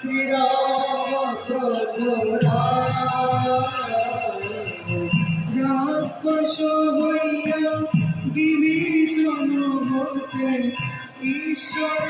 শ্রীরাম রাক্ষস হইয়া বিভীষণ বসে ঈশ্বর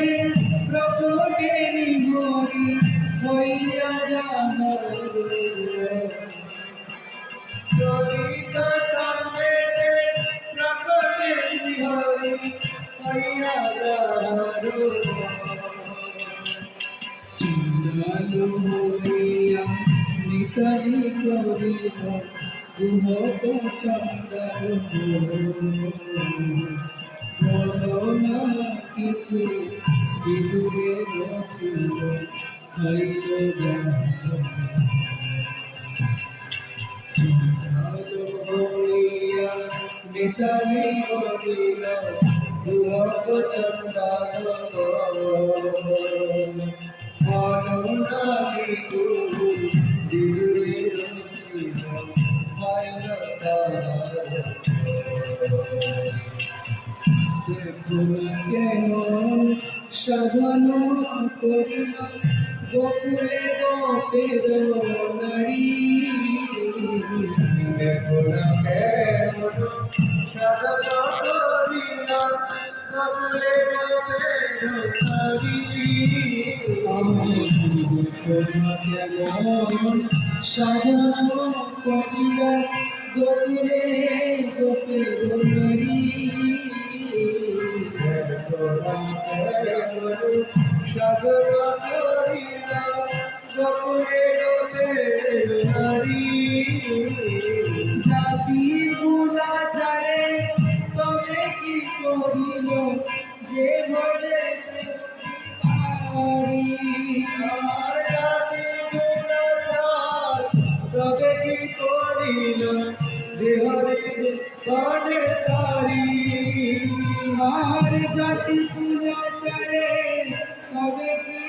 স্তম্ভেতে প্রকটে হরি হইয়া জানর চরিত স্তম্ভেতে প্রকটে হরি হইয়া জানর নিতাই করিব গুহত চন্দ্র বলনা কিছু বিদুরে বসিল হইল হইয়া নিতাই করিল গুহত চন্দ্র সাধন করিল গোকুলে গোপে নারী কেমন সাধন করিল গোকুলে গোপে নারী সাগর ভজে তারি আর জাতি পুরা যায় তবে কি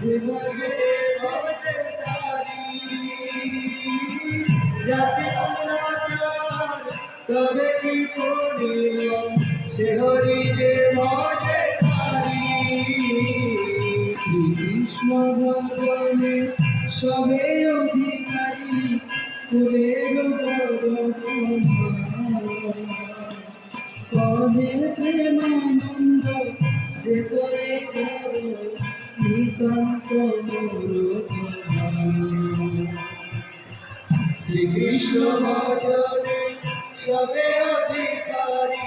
যে ভজে ভজে তারি জাতি পুরা তবে কি করিল সে হরি যে ভজে তারি ভজনে সবে অধিকারী কহে প্রেমানন্দ যে করে করো নিতান্ত শ্রীকৃষ্ণ সবে অধিকারী